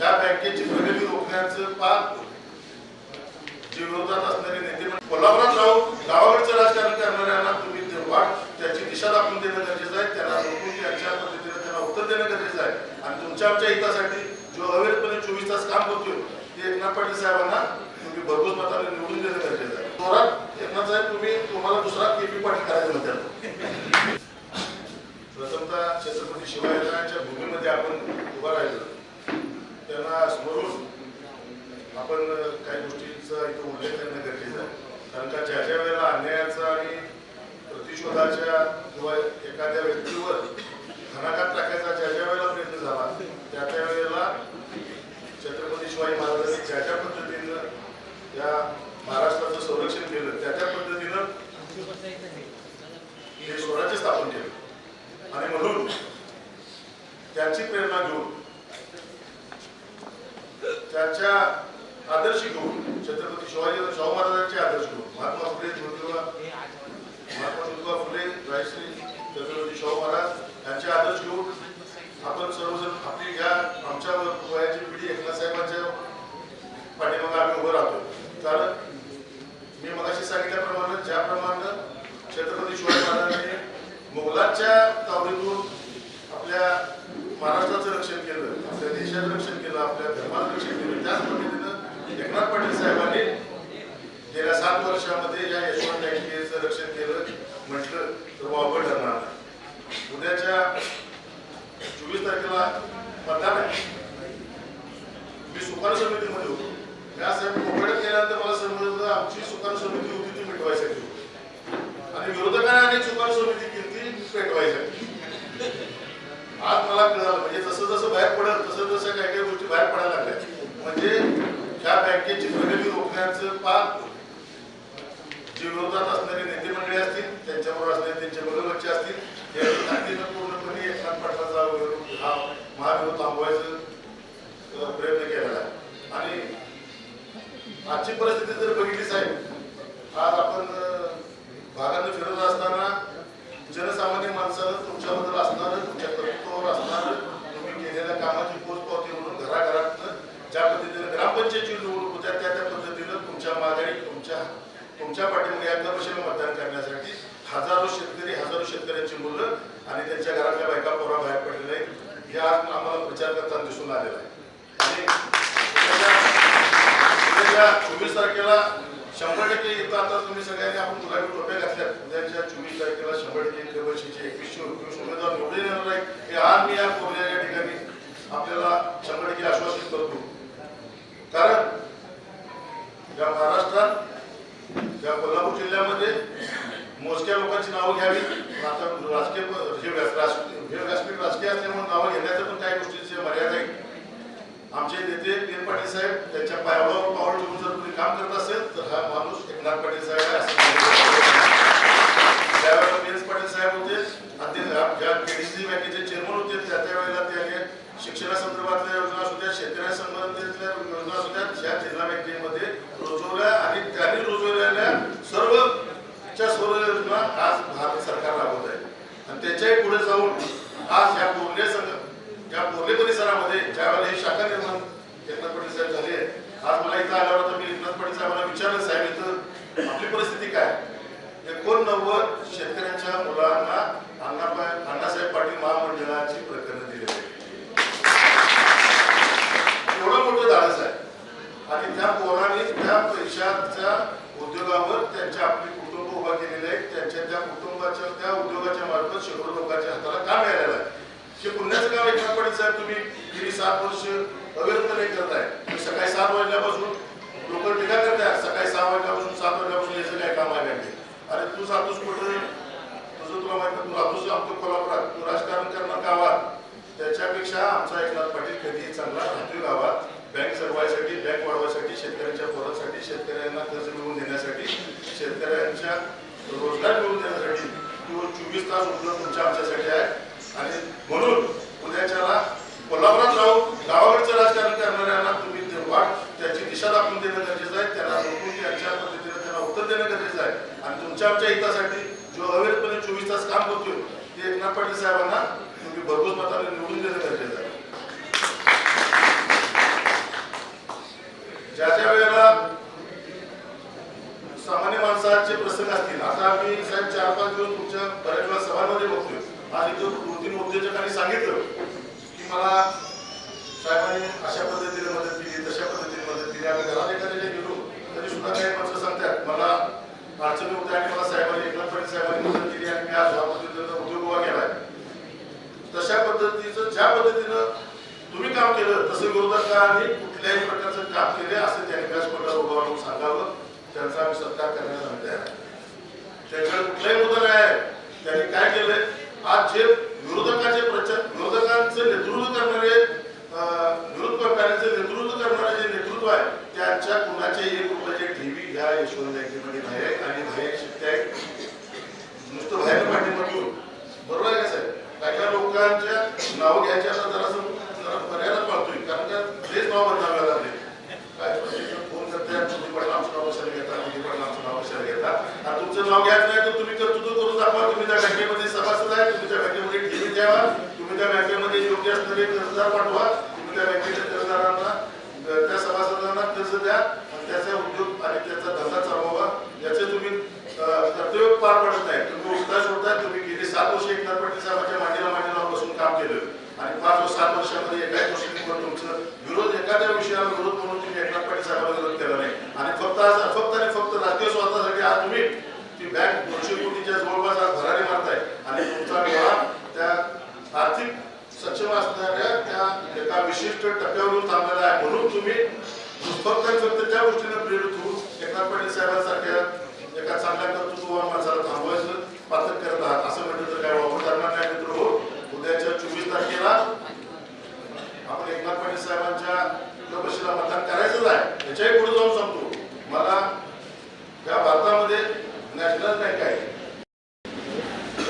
या बँकेची प्रगती रोखण्याचं पार जे विरोधात असणारे नेते म्हणजे कोल्हापुरात राहून गावाकडचं राजकारण करणाऱ्यांना तुम्ही ते वाट त्याची दिशा दाखवून देणं गरजेचं आहे त्याला रोखून त्यांच्या पद्धतीने त्यांना उत्तर देणं गरजेचं आहे. आणि तुमच्या आमच्या हितासाठी जो अविरतपणे चोवीस तास काम करतोय ते एकनाथ पाटील साहेबांना तुम्ही भरघोस मताने निवडून देणं गरजेचं आहे. जोरात एकनाथ साहेब तुम्ही तुम्हाला दुसरा के पी पाटील करायचं म्हणतात. प्रथमतः छत्रपती शिवाजीराजांच्या भूमीमध्ये आपण उभा राहिलो. त्यांना स्मरून आपण काही गोष्टींचा इथं उल्लेख करणं गरजेचं आहे. कारण का ज्या ज्या वेळेला अन्यायाचा आणि प्रतिशोधाच्या किंवा एखाद्या व्यक्तीवर घणाघात टाकायचा ज्या ज्या वेळेला प्रयत्न झाला त्या त्या वेळेला छत्रपती शिवाजी महाराजांनी ज्या ज्या पद्धतीनं या महाराष्ट्राचं संरक्षण केलं त्या त्या पद्धतीनं हे स्वराज्य स्थापन केलं आणि म्हणून त्यांची प्रेरणा घेऊन त्याच्या आदर्श घेऊन छत्रपती शिवाजी शाहू महाराजांचे आदर्श घेऊन महात्मा फुले ज्योतिबा महात्मा ज्योतिबा फुले रायश्री छत्रपती शाहू महाराज यांचे आदर्श घेऊन आपण सर्वजण आपली या आमच्या वयाची पिढी एकनाथ साहेबांच्या पाठीमागे आम्ही उभं राहतो कारण मी मगाशी सांगितल्याप्रमाणे ज्याप्रमाणे छत्रपती शिवाजी महाराजांनी मुघलांच्या तावडीतून आपल्या महाराष्ट्राचं रक्षण देशाचं रक्षण केलं आपल्या धर्माचं रक्षण केलं. त्याच पद्धतीनं एकनाथ पाटील साहेबांनी गेल्या सात वर्षामध्ये या यशवंत रक्षण केलं. म्हटलं तर वावगं ठरणार नाही उद्याच्या चोवीस तारखेला मतदान आहे मी सुकान समितीमध्ये होतो त्या साहेब कोकणात गेल्यानंतर मला समजलं आमची सुकान समिती होती ती मिटवायसाठी होती आणि विरोधकांनी अनेक सुकान समिती केली ती पेटवायसाठी आज मला कळालं म्हणजे जसं जसं बाहेर पडत तसं तसं काही काही गोष्टी बाहेर पडायला लागल्या म्हणजे त्या बँकेची प्रगती रोखण्याचं पार जे विरोधात असणारे नेते मंडळी असतील त्यांच्याबरोबर असणारे त्यांचे बरोबरचे असतील या ताकदीनं पूर्णपणे एकनाथ पाटलाचा विरोध हा महाविरोध थांबवायचं अ, प्रयत्न केलेला आहे. आणि आजची परिस्थिती जर बघितली साहेब आज आपण भागात फिरत असताना जनसामान्य माणसानं तुमच्याबद्दल असणारं तुमच्या कर्तृत्वावर असणारं तुम्ही केलेल्या कामाची पोचपावती म्हणून घराघरात ज्या पद्धतीनं ग्रामपंचायतची निवडणूक होत्या त्या त्या पद्धतीनं तुमच्या माघारी तुमच्या तुमच्या पाठीमागे एकदा मतदान करण्यासाठी हजारो शेतकरी हजारो शेतकऱ्यांची मुलं आणि त्यांच्या घरातल्या बायका पोरा बाहेर पडलेल्या आहेत. हे आज आम्हाला प्रचार करताना दिसून आलेला आहे. चोवीस तारखेला शंभर टक्के इथं आता तुम्ही सगळ्यांनी आपण गुलाबी टोप्या घातल्या उद्याच्या चोवीस तारखेला शंभर टक्के दरवर्षीचे एकवीसशे एकवीस उमेदवार निवडून येणार आहे हे आज मी या कोरल्या या ठिकाणी आपल्याला शंभर टक्के आश्वासित करतो कारण या महाराष्ट्रात या कोल्हापूर जिल्ह्यामध्ये मोजक्या लोकांची नावं घ्यावी पण आता राजकीय प- हे व्यास- राज- हे व्यासपीठ राजकीय असल्यामुळे नावं घेण्याचं पण काही गोष्टीची मर्यादा आहे आमचे नेते पीर पाटील साहेब त्यांच्या पायावर पाऊल ठेवून जर तुम्ही काम करत असेल तर हा माणूस एकनाथ पाटील साहेब आहे असं सांगितलं. त्यावेळेला पी एस पाटील साहेब होते आणि ते ज्या- ज्या केडीसी बँकेचे चेअरमन होते त्या त्यावेळेला त्याने शिक्षणासंदर्भातल्या योजना असू योजना सुद्धा द्या ज्या जिल्हा बँकेमध्ये रुजवल्या आणि त्यांनी रुजवलेल्या सर्व सर्व योजना आज भारत सरकार राबवत आहे. आणि त्याच्याही पुढे जाऊन आज या बोर्ले संघ या बोर्ले परिसरामध्ये ज्यावेळेला ही शाखा निर्माण एकनाथ पाटील साहेब झाली आज मला इथं आल्यावर आता मी एकनाथ पाटील साहेबांना विचारलं साहेब इथं आपली परिस्थिती काय? एकोणनव्वद शेतकऱ्यांच्या मुलांना अण्णासाहेब पाटील महामंडळाची प्रकरणं दिली आहेत एवढं मोठं धाडस आहे आणि त्या पोराने त्या पैशाच्या उद्योगावर त्यांच्या आपली कुटुंब उभा केलेले आहेत त्यांच्या त्या कुटुंबाच्या त्या उद्योगाच्या मार्फत शेकडो लोकांच्या हाताला काम मिळालेलं आहे हे पुण्याचं काम एकनाथ पाटील साहेब तुम्ही गेली सात वर्ष अविरतपणे करताय. आहे सकाळी सात वाजल्यापासून लोक टीका करताय सकाळी सहा वाजल्यापासून सात वाजल्यापासून याचं काय काम आहे अरे तू जातोस कुठं तुझं तुला माहीत तू राहतोस आमच्या कोल्हापुरात तू राजकारण करणार गावात. त्याच्यापेक्षा आमचा एकनाथ पाटील कधी चांगला राहतोय गावात? बँक सरवायसाठी बँक वाढवायसाठी शेतकऱ्यांच्या पोरासाठी शेतकऱ्यांना कर्ज मिळवून देण्यासाठी शेतकऱ्यांच्या रोजगार मिळवून देण्यासाठी. तो चोवीस तास उपलब्ध तुमच्या आमच्यासाठी आहे आणि म्हणून उद्याच्याला कोल्हापुरात राहून गावाकडचं राजकारण करणाऱ्यांना तुम्ही ते वाट त्याची दिशा दाखवून देणं गरजेचं आहे त्यांना रोखून त्यांच्या पद्धतीने त्यांना उत्तर देणं गरजेचं आहे आणि तुमच्या आमच्या हितासाठी जो अविरतपणे चोवीस तास काम करतोय ते एकनाथ पाटील साहेबांना तुम्ही भरघोस मताने निवडून देणं गरजेचं आहे साहेबांनी अशा पद्धतीने मदत केली तशा पद्धतीने मदत केली आम्ही घरात एखाद्याच्या गेलो तरी सुद्धा काही माणसं सांगतात मला अडचणी होत्या आणि मला साहेबांनी एकनाथ पाटील साहेबांनी मदत केली आणि मी आज ह्या पद्धतीनं उद्योग उभा केलाय तशा पद्धतीचं ज्या पद्धतीनं तुम्ही काम केलं तसं विरोधकांनी कुठल्याही प्रकारचं काम केले असं त्यांनी व्यासपीठावर उभं राहून सांगावं त्यांचा आम्ही सत्कार करण्यास आम्ही तयार आहे. त्यांच्याकडे कुठलाही मुद्दा नाही आहे त्यांनी काय केलंय आज जे विरोधकाचे प्रचार विरोधकांचं नेतृत्व करणारे अं, विरोध पक्षाचे नेतृत्व करणारे जे नेतृत्व आहे त्यांच्या कुणाचे एक रुपयाचे ठेवी ह्या यशवंत बँकेमध्ये नाही आहे आणि बाहेर शक्य आहे नुसतं बाहेर पाठीमधून बरोबर आहे का साहेब काय काय लोकांच्या नाव घ्यायच्या आता जरासं जरा पर्यायला पाहतोय कारण का तेच नाव बदलावे लागले. काय फोन करताय? तुम्ही पण आमचं नाव कशाला घेता तुम्ही पण आमचं नाव कशाला घेता. आणि तुमचं नाव घ्यायचं नाही तर तुम्ही कर्तृत्व करून दाखवा. तुम्ही त्या बँकेमध्ये सभासद आहे तुम्ही त्या बँकेमध्ये ठेवी द्यावा. तुम्ही त्या बँकेमध्ये योग्य असणारे कर्जदार पाठवा. तुम्ही त्या बँकेच्या कर्जदारांना अं, त्या सभासदांना कर्ज द्या आणि त्याचा उद्योग आणि त्याचा धंदा चालवावा याचे तुम्ही अं, कर्तव्य पार पडत नाही तुम्ही उठता सोडता तुम्ही गेली सात वर्ष एकनाथ पाटील साहेबांच्या मांडीला मांडीला बसून काम केलं आणि पाच व सात वर्षामध्ये एकाही गोष्टीवर तुमचं विरोध एखाद्या विषयाला विरोध म्हणून तुम्ही एकनाथ पाटील साहेबांना विरोध केला नाही आणि फक्त आज फक्त आणि फक्त राजकीय स्वार्थासाठी आज तुम्ही ती बँक दोनशे कोटीच्या जवळपास आज भरारी मारताय आणि तुमचा व्यवहार त्या आर्थिक सक्षम असणाऱ्या त्या एका विशिष्ट टप्प्यावरून थांबलेला आहे म्हणून तुम्ही फक्त आणि फक्त त्या गोष्टीने प्रेरित होऊन एकनाथ पाटील साहेबांसारख्या एका चांगल्या कर्तृत्ववान माणसाला थांबवायचं पात्र करत आहात असं म्हटलं तर काय वापर करणार नाही मित्र हो उद्याच्या चोवीस तारखेला आपण एकनाथ पाटील साहेबांच्या लोकशाहीला मतदान करायचंच आहे याच्याही पुढे जाऊन सांगतो मला या भारतामध्ये नॅशनल बँक आहे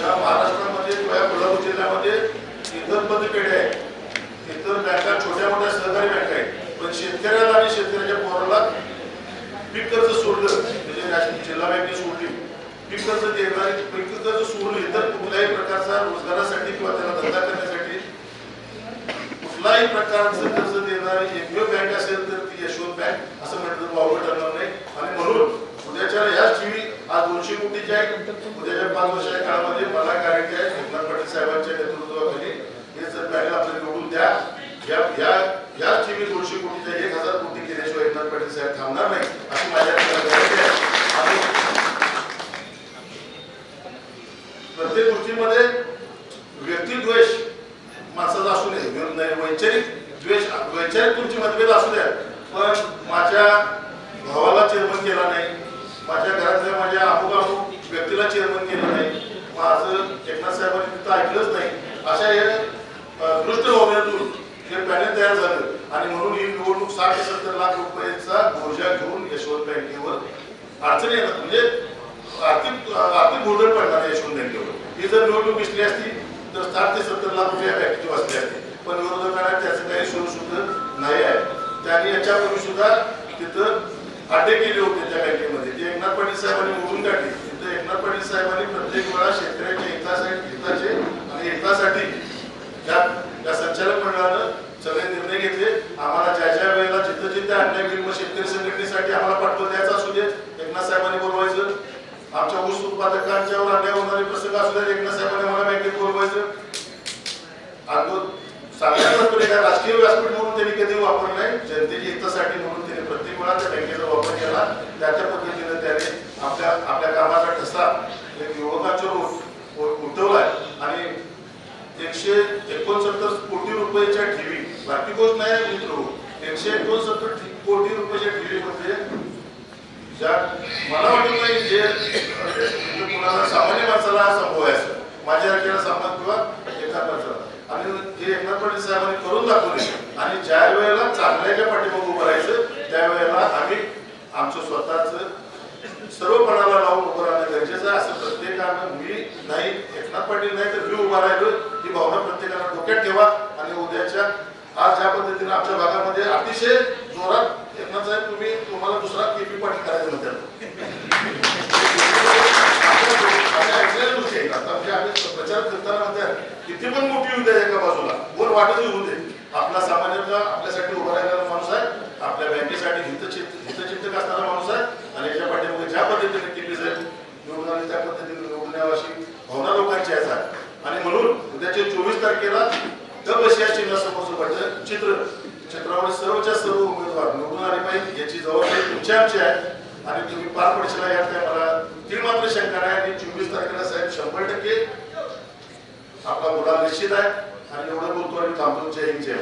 या महाराष्ट्रामध्ये किंवा या कोल्हापूर जिल्ह्यामध्ये इतर पदपेढे आहेत इतर बँका छोट्या मोठ्या सहकारी पण शेतकऱ्याला आणि शेतकऱ्याच्या पोराला पीक कर्ज सोडलं म्हणजे नॅशनल जिल्हा बँकेने सोडली. पीक कर्ज देणारी पीक कर्ज सोडली तर कुठल्याही प्रकारचा रोजगारासाठी किंवा त्याला धंदा करण्यासाठी कुठलाही प्रकारचं कर्ज देणारी एकमेव बँक असेल तर ती यशवंत बँक असं म्हटलं तर वावगं ठरणार नाही. आणि म्हणून उद्याच्या याच टीव्ही आज दोनशे कोटीची आहे उद्याच्या पाच वर्षाच्या काळामध्ये मला गॅरंटी आहे एकनाथ पाटील साहेबांच्या नेतृत्वाखाली हे जर बँकेला आपल्याला निवडून द्या या या याच टीव्ही दोनशे कोटीच्या एक हजार कोटी केल्याशिवाय एकनाथ पाटील साहेब थांबणार नाही अशी माझ्या गॅरंटी आहे आणि प्रत्येक व्यक्तिद्वेष माणसाचा असू नये. वैचारिक द्वेष वैचारिक तुमची मतभेद असू द्या पण माझ्या भावाला चेअरमन केला नाही. माझ्या घरातल्या माझ्या अमुक अमुक व्यक्तीला चेअरमन केलं नाही. माझं एकनाथ साहेबांनी तिथं ऐकलंच नाही. अशा हे दृष्ट भावनेतून हे पॅनल तयार झालं. आणि म्हणून ही निवडणूक साठ ते सत्तर लाख रुपयांचा बोजा घेऊन यशवंत बँकेवर अडचणी येतात. म्हणजे आर्थिक आर्थिक गोंधळ पडणार यशवंत बँकेवर. ही जर निवडणूक दिसली असती तर साठ ते सत्तर लाख रुपये या बँकेची वाचले असते. पण विरोधकांना त्याचं काही सोयीसुद्धा नाही आहे. त्यांनी याच्यापूर्वी सुद्धा तिथं अड्डे केले होते त्या बँकेमध्ये. ते एकनाथ पाटील साहेबांनी मोडून काढले तिथं एकनाथ पाटील साहेबांनी प्रत्येक वेळा शेतकऱ्याच्या हितासाठी हिताचे आणि हितासाठी त्या त्या संचालक मंडळानं सगळे निर्णय घेतले. आम्हाला ज्या ज्या वेळेला जिथं जिथं अन्याय होईल मग शेतकरी संघटनेसाठी आम्हाला पाठवून द्यायचा असू दे एकनाथ साहेबांनी बोलवायचं आमच्या ऊस उत्पादकांच्यावर अन्याय होणारे प्रसंग असू द्या एकनाथ साहेबांनी आम्हाला बँकेत बोलवायचं आणि तो सांगण्याचा एका राजकीय व्यासपीठ म्हणून त्यांनी कधी वापर नाही जनतेच्या हितासाठी म्हणून त्यांनी प्रत्येक वेळा त्या बँकेचा वापर केला. त्याच्या त्या पद्धतीने त्याने आपल्या आपल्या कामाचा ठसा एक युवकांच्यावर उठ- उठवलाय. आणि एकशे एकोणसत्तर कोटी रुपयाच्या ठेवी बाकी गोष्ट नाही मित्र हो. एकशे एकोणसत्तर कोटी रुपयाच्या ठेवी म्हणजे ज्या मला वाटत नाही जे जे कुणाला सामान्य माणसाला संभवायचं माझ्या केला सामान किंवा एकनाथ माणसाला आणि जे एकनाथ पाटील साहेबांनी करून दाखवले आणि ज्या वेळेला चांगल्याच्या पाठीमागे उभं राहायचं त्यावेळेला आम्ही आमचं स्वतःचं सर्वपणाला लावून उभं राहणं गरजेचं आहे. असं प्रत्येकानं मी नाही एकनाथ पाटील नाही तर मी उभा राहिलो ही भावना प्रत्येकानं डोक्यात ठेवा. आणि उद्याच्या आज ज्या पद्धतीने आमच्या भागामध्ये अतिशय जोरात एकनाथ साहेब तुम्ही तुम्हाला दुसरा केपी करायचं म्हणतात गोष्टी म्हणजे आम्ही प्रचार करताना किती पण मोठी येऊ द्या एका बाजूला वर वाटत येऊ दे आपला सामान्यतः आपल्यासाठी उभा राहिलेला माणूस आहे आपल्या बँकेसाठी हितचित हितचिंतक असणारा माणूस आहे आणि याच्या पाठीमागे ज्या पद्धतीने केली जाईल निवडून त्या पद्धतीने निवडून यावं अशी भावना लोकांची आहे आणि म्हणून उद्याच्या चोवीस तारखेला क्षेत्रामध्ये सर्वच्या सर्व उमेदवार निवडून आले पाहिजे याची जबाबदारी तुमच्या आमची आहे. आणि तुम्ही पार पडशीला यात काय मला ती मात्र शंका नाही. आणि चोवीस तारखेला साहेब शंभर टक्के आपला मुला निश्चित आहे. आणि एवढं बोलतो आणि थांबतो. जय हिंद जय